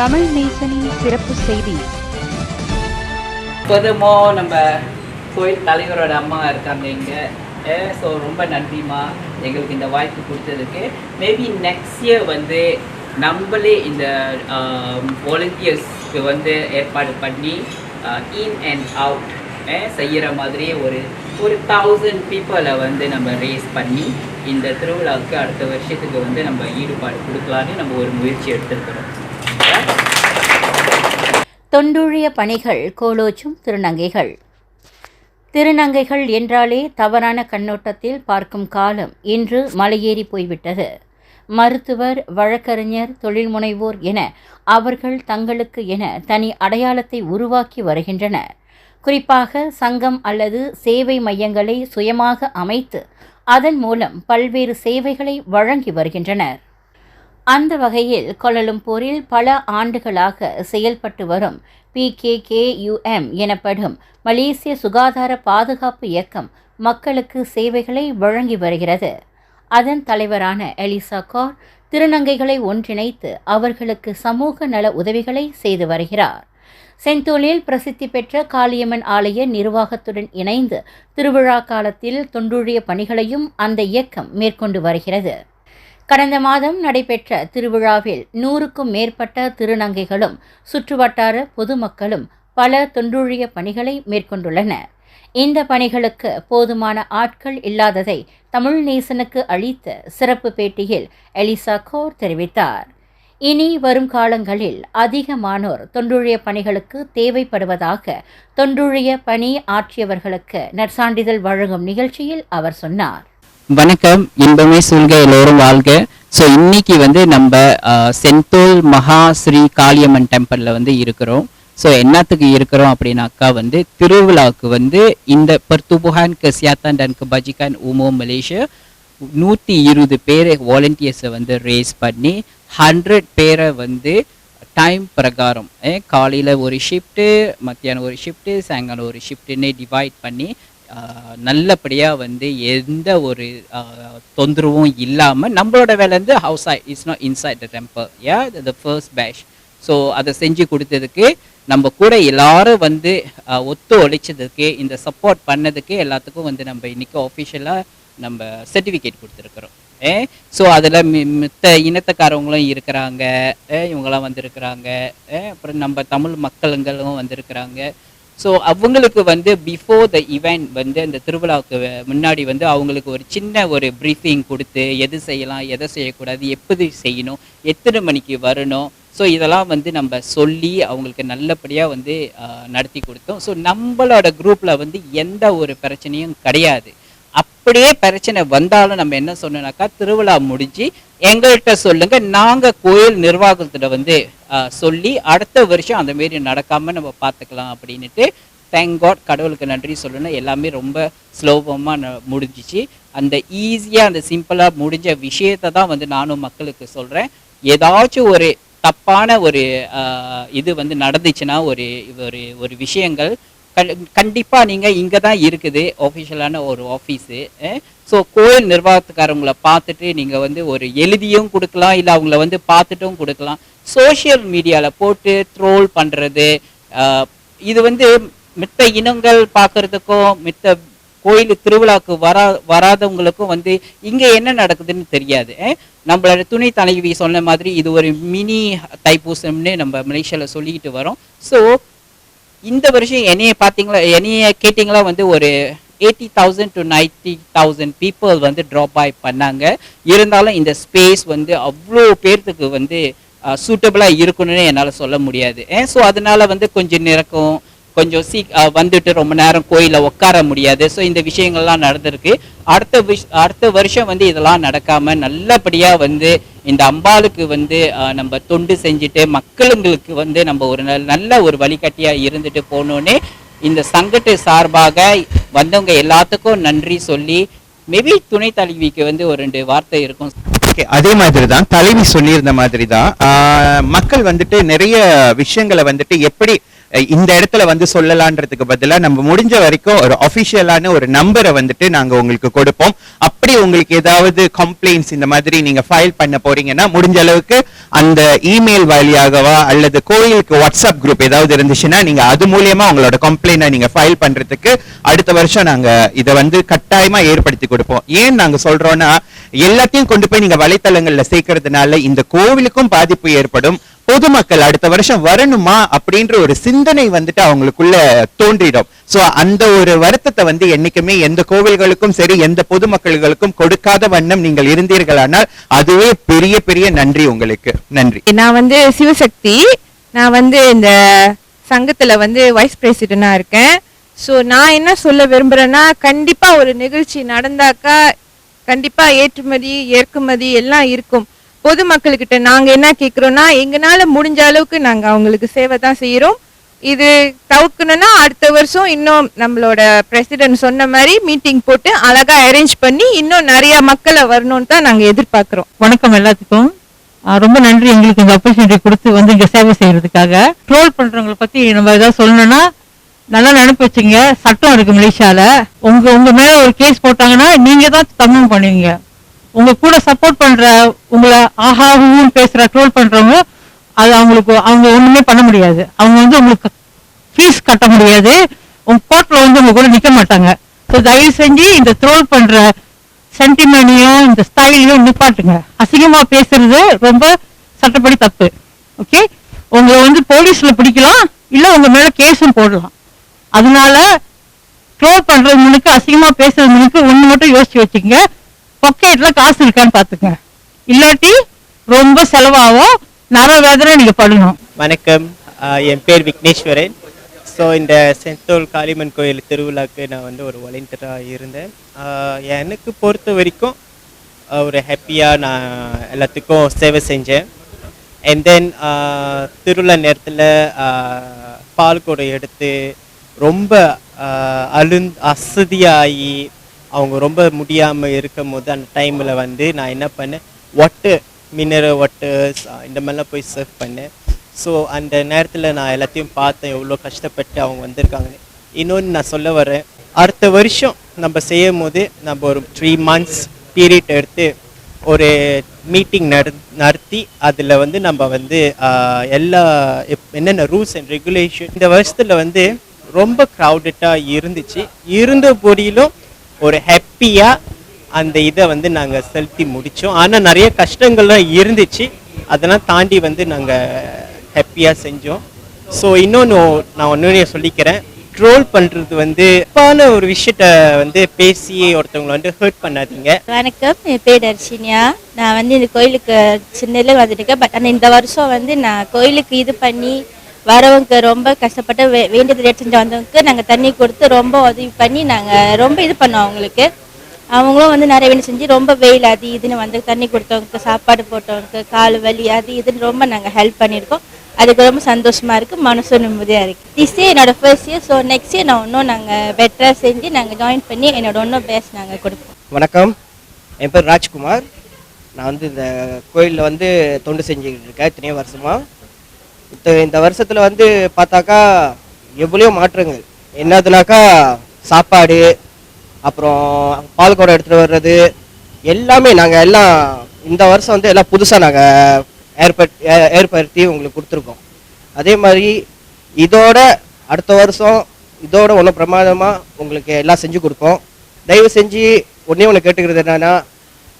தமிழ் நேசனின் சிறப்பு செய்தி. இப்போதுமோ நம்ம கோயில் தலைவரோட அம்மா இருக்காங்க இங்கே. ஸோ ரொம்ப நன்றிம்மா. எங்களுக்கு இந்த வாய்ப்பு கொடுத்ததுக்கு. மேபி நெக்ஸ்ட் இயர் வந்து நம்மளே இந்த வாலண்டியர்ஸ்க்கு வந்து ஏற்பாடு பண்ணி இன் அண்ட் அவுட் செய்கிற மாதிரியே ஒரு ஒரு தௌசண்ட் பீப்புளை வந்து நம்ம ரேஸ் பண்ணி இந்த திருவிழாவுக்கு அடுத்த வருஷத்துக்கு வந்து நம்ம ஈடுபாடு கொடுக்கலான்னு நம்ம ஒரு முயற்சி எடுத்துருக்கிறோம். தொண்டுழிய பணிகள் கோலோச்சும் திருநங்கைகள். திருநங்கைகள் என்றாலே தவறான கண்ணோட்டத்தில் பார்க்கும் காலம் இன்று மலையேறி போய்விட்டது. மருத்துவர் வழக்கறிஞர் தொழில் முனைவோர் என அவர்கள் தங்களுக்கு என தனி அடையாளத்தை உருவாக்கி வருகின்றனர். குறிப்பாக சங்கம் அல்லது சேவை மையங்களை சுயமாக அமைத்து அதன் மூலம் பல்வேறு சேவைகளை வழங்கி வருகின்றனர். அந்த வகையில் கோலலம்பூரில் பல ஆண்டுகளாக செயல்பட்டு வரும். பிகேகேயுஎம் எனப்படும் மலேசிய சுகாதார பாதுகாப்பு இயக்கம் மக்களுக்கு சேவைகளை வழங்கி வருகிறது. அதன் தலைவரான எலிசா கார் திருநங்கைகளை ஒன்றிணைத்து அவர்களுக்கு சமூக நல உதவிகளை செய்து வருகிறார். செந்தூலில் பிரசித்தி பெற்ற காளியம்மன் ஆலய நிர்வாகத்துடன் இணைந்து திருவிழா காலத்தில் தொண்டுழிய பணிகளையும் அந்த இயக்கம் மேற்கொண்டு வருகிறது. கடந்த மாதம் நடைபெற்ற திருவிழாவில் நூறுக்கும் மேற்பட்ட திருநங்கைகளும் சுற்றுவட்டார பொதுமக்களும் பல தொன்றுழிய பணிகளை மேற்கொண்டுள்ளனர். இந்த பணிகளுக்கு போதுமான ஆட்கள் இல்லாததை தமிழ் நேசனுக்கு அளித்த சிறப்பு பேட்டியில் எலிசா கோர் தெரிவித்தார். இனி வரும் காலங்களில் அதிகமானோர் தொன்றுழிய பணிகளுக்கு தேவைப்படுவதாக தொன்றுழிய பணி ஆற்றியவர்களுக்கு நற்சான்றிதழ் வழங்கும் நிகழ்ச்சியில் அவர் சொன்னார். வணக்கம் இன்பமே சூழ்க எல்லோரும் வாழ்க. ஸோ இன்னைக்கு வந்து நம்ம செந்தோல் மகா ஸ்ரீ காளியம்மன் டெம்பிளில் வந்து இருக்கிறோம். ஸோ என்னத்துக்கு இருக்கிறோம் அப்படின்னாக்கா வந்து திருவிழாவுக்கு வந்து இந்த பர்துபுகான் கசியாத்தான் டன் கபாஜிகான் உமோ மலேசியா நூற்றி இருபது பேர் வாலண்டியர்ஸை வந்து ரேஸ் பண்ணி ஹண்ட்ரட் பேரை வந்து டைம் பிரகாரம் காலையில் ஒரு ஷிஃப்ட்டு மத்தியானம் ஒரு ஷிஃப்ட்டு சாயங்காலம் ஒரு ஷிஃப்ட்டுன்னு டிவைட் பண்ணி நல்லபடியாக வந்து எந்த ஒரு தொந்தரவும் இல்லாமல் நம்மளோட வேலை வந்து house it's not inside the temper ya the first phase so அதை செஞ்சு கொடுத்ததுக்கு நம்ம கூட எல்லாரும் வந்து ஒத்து ஒழிச்சதுக்கு இந்த சப்போர்ட் பண்ணதுக்கு எல்லாத்துக்கும் வந்து நம்ம இன்னைக்கு ஆஃபிஷியலாக நம்ம சர்டிஃபிகேட் கொடுத்துருக்குறோம். ஏ ஸோ அதில் மி மித்த இனத்தக்காரவங்களும் இருக்கிறாங்க. இவங்களாம் வந்திருக்கிறாங்க. அப்புறம் நம்ம தமிழ் மக்களுங்களும் வந்திருக்கிறாங்க. ஸோ அவங்களுக்கு வந்து பிஃபோர் த இவெண்ட் வந்து அந்த திருவிழாவுக்கு முன்னாடி வந்து அவங்களுக்கு ஒரு சின்ன ஒரு ப்ரீஃபிங் கொடுத்து எது செய்யலாம் எதை செய்யக்கூடாது எப்படி செய்யணும் எத்தனை மணிக்கு வரணும். ஸோ இதெல்லாம் வந்து நம்ம சொல்லி அவங்களுக்கு நல்லபடியாக வந்து நடத்தி கொடுத்தோம். ஸோ நம்மளோட குரூப்பில் வந்து எந்த ஒரு பிரச்சனையும் கிடையாது. அப்படியே பிரச்சனை வந்தாலும் நம்ம என்ன சொன்னோம்னாக்கா திருவிழா முடிஞ்சு எங்கள்கிட்ட சொல்லுங்க நாங்க கோயில் நிர்வாகத்துல வந்து ஆஹ், சொல்லி அடுத்த வருஷம் அந்த மாரி நடக்காம நம்ம பார்த்துக்கலாம் அப்படின்னுட்டு தேங்க் காட் கடவுளுக்கு நன்றி சொல்லணும். எல்லாமே ரொம்ப ஸ்லோபமாக முடிஞ்சிச்சு. அந்த ஈஸியாக அந்த சிம்பிளாக முடிஞ்ச விஷயத்தை தான் வந்து நானும் மக்களுக்கு சொல்கிறேன் ஏதாச்சும் ஒரு தப்பான ஒரு ஆஹ், இது வந்து நடந்துச்சுன்னா ஒரு ஒரு ஒரு விஷயங்கள் கண்டிப்பாக நீங்கள் இங்கே தான் இருக்குது ஆஃபிஷியலான ஒரு ஆஃபீஸு ஸோ கோயில் நிர்வாகத்துக்காரங்களை பார்த்துட்டு நீங்கள் வந்து ஒரு எழுதியும் கொடுக்கலாம் இல்லை அவங்கள வந்து பார்த்துட்டும் கொடுக்கலாம். சோஷியல் மீடியாவில் போட்டு ட்ரோல் பண்ணுறது இது வந்து மித்த இனங்கள் பார்க்கறதுக்கும் மித்த கோயில் திருவிழாக்கு வரா வராதவங்களுக்கும் வந்து இங்கே என்ன நடக்குதுன்னு தெரியாது நம்மளோட துணை தலைவி சொன்ன மாதிரி இது ஒரு மினி தைப்பூசம்னு நம்ம மலேசியாவில் சொல்லிக்கிட்டு வரோம். ஸோ இந்த வருஷம் என்னைய பார்த்தீங்களா என்னைய கேட்டிங்களா வந்து ஒரு eighty thousand to ninety thousand people வந்து ட்ராப் ஆய் பண்ணாங்க. இருந்தாலும் இந்த ஸ்பேஸ் வந்து அவ்வளோ பேர்த்துக்கு வந்து சூட்டபிளாக இருக்கணும்னு என்னால் சொல்ல முடியாது. ஏன்? ஸோ அதனால வந்து கொஞ்சம் நிறக்கும் கொஞ்சம் சீ வந்துட்டு ரொம்ப நேரம் கோயிலில் உட்கார முடியாது. ஸோ இந்த விஷயங்கள்லாம் நடந்திருக்கு. அடுத்த விஷ் அடுத்த வருஷம் வந்து இதெல்லாம் நடக்காமல் நல்லபடியாக வந்து இந்த அம்பாளுக்கு வந்து நம்ம தொண்டு செஞ்சுட்டு மக்களுங்களுக்கு வந்து நம்ம ஒரு நல்ல- நல்ல ஒரு வழிகாட்டியாக இருந்துட்டு போகணுன்னே இந்த சங்கட்டு சார்பாக வந்தவங்க எல்லாத்துக்கும் நன்றி சொல்லி மேபி துணை தலைவிக்கு வந்து ஒரு ரெண்டு வார்த்தை இருக்கும். ஓகே அதே மாதிரி தான் தலைவி சொல்லியிருந்த மாதிரி தான் மக்கள் வந்துட்டு நிறைய விஷயங்களை வந்துட்டு எப்படி இந்த இடத்துல வந்து சொல்லலான்றதுக்கு பதிலா நம்ம முடிஞ்ச வரைக்கும் ஒரு அஃபிஷியலான ஒரு நம்பரை வந்துட்டு நாங்க உங்களுக்கு கொடுப்போம். அப்படி உங்களுக்கு ஏதாவது கம்ப்ளைண்ட்ஸ் இந்த மாதிரி நீங்க ஃபைல் பண்ண போறீங்கன்னா முடிஞ்ச அளவுக்கு அந்த இமெயில் வழியாகவா அல்லது கோயிலுக்கு வாட்ஸ்அப் குரூப் ஏதாவது இருந்துச்சுன்னா நீங்க அது மூலியமா உங்களோட கம்ப்ளைண்ட்டை நீங்க ஃபைல் பண்றதுக்கு அடுத்த வருஷம் நாங்க இதை வந்து கட்டாயமா ஏற்படுத்தி கொடுப்போம். ஏன் நாங்க சொல்றோம்னா எல்லாத்தையும் கொண்டு போய் நீங்க வலைத்தளங்கள்ல சேர்க்கறதுனால இந்த கோவிலுக்கும் பாதிப்பு ஏற்படும். பொதுமக்கள் அடுத்த வருஷம் வரணுமா அப்படின்ற ஒரு சிந்தனை வந்துட்டு அவங்களுக்குள்ள தோன்றிடும். சோ அந்த ஒரு வருத்தத்தை வந்து என்னைக்குமே எந்த கோவில்களுக்கும் சரி எந்த பொதுமக்களுக்கும் கொடுக்காத வண்ணம் நீங்கள் இருந்தீர்களானால் அதுவே பெரிய பெரிய நன்றி உங்களுக்கு. நன்றி. நான் வந்து சிவசக்தி. நான் வந்து இந்த சங்கத்துல வந்து வைஸ் பிரசிடண்டா இருக்கேன். ஸோ நான் என்ன சொல்ல விரும்புறேன்னா கண்டிப்பா ஒரு நிகழ்ச்சி நடந்தாக்கா கண்டிப்பா ஏற்றுமதி இறக்குமதி எல்லாம் இருக்கும். பொதுமக்கள்கிட்ட நாங்க என்ன கேட்கிறோம்னா எங்கனால முடிஞ்ச அளவுக்கு நாங்க அவங்களுக்கு சேவை தான் செய்யறோம் இது தவிர்க்கணும்னா அடுத்த வருஷம் இன்னும் நம்மளோட பிரசிடென்ட் சொன்ன மாதிரி மீட்டிங் போட்டு அழகா அரேஞ்ச் பண்ணி இன்னும் நிறைய மக்களை வரணும்னு தான் நாங்க எதிர்பார்க்கிறோம். வணக்கம் எல்லாத்துக்கும். ரொம்ப நன்றி. எங்களுக்கு இந்த ஆப்பர்ச்சுனிட்டி கொடுத்து வந்து இங்க சேவை செய்யறதுக்காக. ட்ரோல் பண்றவங்களை பத்தி நம்ம ஏதாவது சொல்லணும்னா நல்லா நினைப்பு வச்சுங்க. சட்டம் இருக்கு மலேசியால. உங்க உங்க மேல ஒரு கேஸ் போட்டாங்கன்னா நீங்க தான் தமிழ் பண்ணுவீங்க. உங்க கூட சப்போர்ட் பண்ற உங்களை ஆஹா பேசுற ட்ரோல் பண்றவங்க அது அவங்களுக்கு அவங்க ஒண்ணுமே பண்ண முடியாது. அவங்க வந்து உங்களுக்கு ஃபீஸ் கட்ட முடியாது. உங்க கோர்ட்ல வந்து உங்க கூட நிக்க மாட்டாங்க. ஸோ தயவு செஞ்சு இந்த ட்ரோல் பண்ற சென்டிமெண்டையும் இந்த ஸ்டைலையும் நிப்பாட்டுங்க. அசிங்கமா பேசுறது ரொம்ப சட்டப்படி தப்பு. ஓகே உங்களை வந்து போலீஸ்ல பிடிக்கலாம் இல்ல உங்க மேல கேஸும் போடலாம். அதனால ட்ரோல் பண்றது முன்னுக்கு அசிங்கமா பேசுறது முன்னுக்கு ஒண்ணு மட்டும் யோசிச்சு வச்சுக்கங்க. பொக்கெட்ல காசு இருக்கான்னு பாத்துங்க இல்லாட்டி ரொம்ப செலவாகும் நர வேதனை நீங்க படணும். வணக்கம். என் பேர் விக்னேஸ்வரன். ஸோ இந்த செந்தோல் காளிமன் கோயில் திருவிழாக்கு நான் வந்து ஒரு வாலண்டியராக இருந்தேன். எனக்கு பொறுத்த வரைக்கும் ஒரு ஹாப்பியாக நான் எல்லாத்துக்கும் சேவை செஞ்சேன். அண்ட் தென் திருவிழா நேரத்தில் பால் கூட எடுத்து ரொம்ப அழுந் அசதியாகி அவங்க ரொம்ப முடியாமல் இருக்கும் போது அந்த டைமில் வந்து நான் என்ன பண்ணேன் ஒட்டு மினரல் வாட்டர்ஸ் இந்த மாதிரிலாம் போய் சர்வ் பண்ணேன். ஸோ அந்த நேரத்தில் நான் எல்லாத்தையும் பார்த்தேன் எவ்வளோ கஷ்டப்பட்டு அவங்க வந்திருக்காங்கன்னு. இன்னொன்று நான் சொல்ல வரேன் அடுத்த வருஷம் நம்ம செய்யும் போது நம்ம ஒரு த்ரீ மந்த்ஸ் பீரியட் எடுத்து ஒரு மீட்டிங் நட நடத்தி அதில் வந்து நம்ம வந்து எல்லா என்னென்ன ரூல்ஸ் அண்ட் ரெகுலேஷன் இந்த வருஷத்தில் வந்து ரொம்ப க்ரௌடட்டாக இருந்துச்சு. இருந்த போதிலும் ஒரு ஹாப்பியாக அந்த இதை வந்து நாங்கள் செலுத்தி முடித்தோம் ஆனால் நிறைய கஷ்டங்கள்லாம் இருந்துச்சு. அதெல்லாம் தாண்டி வந்து நாங்கள் ஹாப்பியாக செஞ்சோம். ஸோ இன்னொன்று நான் ஒன்று சொல்லிக்கிறேன். ட்ரோல் பண்ணுறது வந்து தப்பான ஒரு விஷயத்த வந்து பேசி ஒருத்தவங்களை வந்து ஹர்ட் பண்ணாதீங்க. வணக்கம். என் பேர் தர்ஷினியா. நான் வந்து இந்த கோயிலுக்கு சின்னதில் வந்துட்டுருக்கேன் பட் ஆனால் இந்த வருஷம் வந்து நான் கோயிலுக்கு இது பண்ணி வரவங்க ரொம்ப கஷ்டப்பட்டு வே வேண்டியது ரேட் செஞ்சு வந்தவங்களுக்கு நாங்கள் தண்ணி கொடுத்து ரொம்ப உதவி பண்ணி நாங்கள் ரொம்ப இது பண்ணோம் அவங்களுக்கு. அவங்களும் வந்து நிறைய வேண்டி செஞ்சு ரொம்ப வெயில் அது இதுன்னு வந்து தண்ணி கொடுத்தவங்களுக்கு சாப்பாடு போட்டவங்களுக்கு கால் வலி அது இதுன்னு ரொம்ப நாங்கள் ஹெல்ப் பண்ணியிருக்கோம். அதுக்கு ரொம்ப சந்தோஷமா இருக்கு மனசு நிம்மதியாக இருக்கு. திஸ் இயர் என்னோட first year so next year நான் இன்னும் நாங்கள் பெட்டராக செஞ்சு நாங்கள் ஜாயின் பண்ணி என்னோட இன்னும் பேஸ் நாங்கள் கொடுப்போம். வணக்கம். என் பேர் ராஜ்குமார். நான் வந்து இந்த கோயிலில் வந்து தொண்டு செஞ்சுக்கிட்டு இருக்கேன் இத்தனையோ வருஷமா. இந்த வருஷத்தில் வந்து பார்த்தாக்கா எவ்வளோ மாற்றங்கள். என்னதுனாக்கா சாப்பாடு அப்புறம் பால் குடம் எடுத்துகிட்டு வர்றது எல்லாமே நாங்கள் எல்லாம் இந்த வருஷம் வந்து எல்லாம் புதுசாக நாங்கள் ஏற்பட் ஏ- ஏற்படுத்தி உங்களுக்கு கொடுத்துருக்கோம். அதே மாதிரி இதோட அடுத்த வருஷம் இதோட ஒன்றும் பிரமாதமாக உங்களுக்கு எல்லாம் செஞ்சு கொடுப்போம். தயவு செஞ்சு ஒன்றே ஒன்று கேட்டுக்கிறது என்னென்னா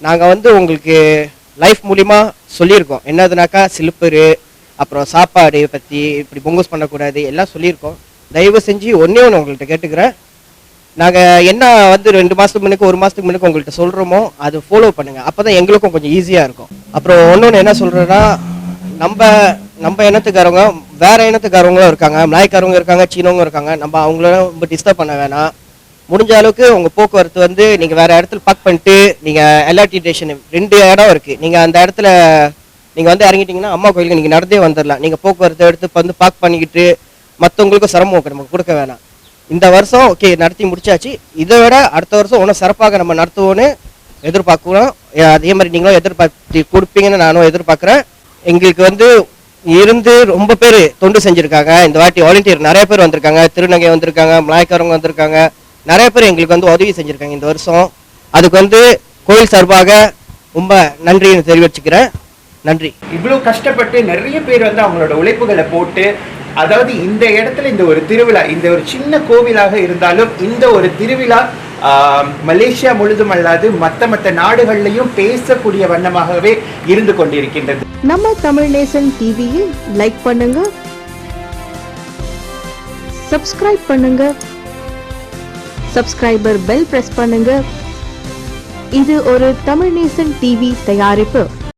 நாங்கள் வந்து உங்களுக்கு லைஃப் மூலிமா சொல்லியிருக்கோம். என்னதுனாக்கா சிலுப்பரு அப்புறம் சாப்பாடு பற்றி இப்படி பொங்கஸ் பண்ணக்கூடாது எல்லாம் சொல்லியிருக்கோம். தயவு செஞ்சு ஒன்றே ஒன்று உங்கள்கிட்ட கேட்டுக்கிறேன். நாங்கள் என்ன வந்து ரெண்டு மாதத்துக்கு முன்னுக்கு ஒரு மாதத்துக்கு முன்னுக்கு உங்கள்கிட்ட சொல்கிறோமோ அது ஃபாலோ பண்ணுங்கள் அப்போ தான் எங்களுக்கும் கொஞ்சம் ஈஸியாக இருக்கும். அப்புறம் ஒன்று என்ன சொல்கிறேன்னா நம்ம நம்ம இனத்துக்காரவங்க வேற இனத்துக்காரவங்களும் இருக்காங்க. மலாய்க்காரவங்க இருக்காங்க சீனவங்க இருக்காங்க. நம்ம அவங்கள ரொம்ப டிஸ்டர்ப் பண்ண வேணாம். முடிஞ்ச அளவுக்கு உங்கள் போக்குவரத்து வந்து நீங்கள் வேறு இடத்துல பார்க் பண்ணிட்டு நீங்கள் எல்ஆர்டி ஸ்டேஷன் ரெண்டு இடம் இருக்குது நீங்கள் அந்த இடத்துல நீங்கள் வந்து இறங்கிட்டீங்கன்னா அம்மா கோயிலுக்கு நீங்கள் நடந்தே வந்துடலாம் நீங்கள் போக்குவரத்து எடுத்து வந்து பார்க் பண்ணிக்கிட்டு மற்றவங்களுக்கும் சிரமம் நமக்கு கொடுக்க வேணாம். இந்த வருஷம் ஓகே நடத்தி முடிச்சாச்சு. இதை விட அடுத்த வருஷம் இன்னும் சிறப்பாக நம்ம நடத்துவோன்னு எதிர்பார்க்குறோம். அதே மாதிரி நீங்களும் எதிர்பார்த்து கொடுப்பீங்கன்னு நானும் எதிர்பார்க்குறேன். எங்களுக்கு வந்து இருந்து ரொம்ப பேர் தொண்டு செஞ்சுருக்காங்க. இந்த வாட்டி வாலண்டியர் நிறைய பேர் வந்திருக்காங்க. திருநங்கை வந்திருக்காங்க மலாய்க்காரங்க வந்திருக்காங்க. நிறைய பேர் எங்களுக்கு வந்து உதவி செஞ்சுருக்காங்க இந்த வருஷம். அதுக்கு வந்து கோயில் சார்பாக ரொம்ப நன்றியை தெரிவிச்சுக்கிறேன். நன்றி. இவ்வளவு கஷ்டப்பட்டு நிறைய பேர் வந்து அவங்களோட உழைப்புகளை போட்டு அதாவது இந்த இடத்துல இந்த ஒரு திருவிழா இந்த ஒரு சின்ன கோவிலாக இருந்தாலும் இந்த ஒரு திருவிழா ஆஹ், மலேசியா முழுதும் அல்லாது மத்த மத்த நாடுகள்லையும் பேசக்கூடிய வண்ணமாகவே இருந்து கொண்டிருக்கின்றது. நம்ம தமிழ் நேசன் டிவியை லைக் பண்ணுங்க. சப்ஸ்கிரைப் பண்ணுங்க. சப்ஸ்கிரைபர் பெல் பிரஸ் பண்ணுங்க. இது ஒரு தமிழ் நேசன் டிவி தயாரிப்பு.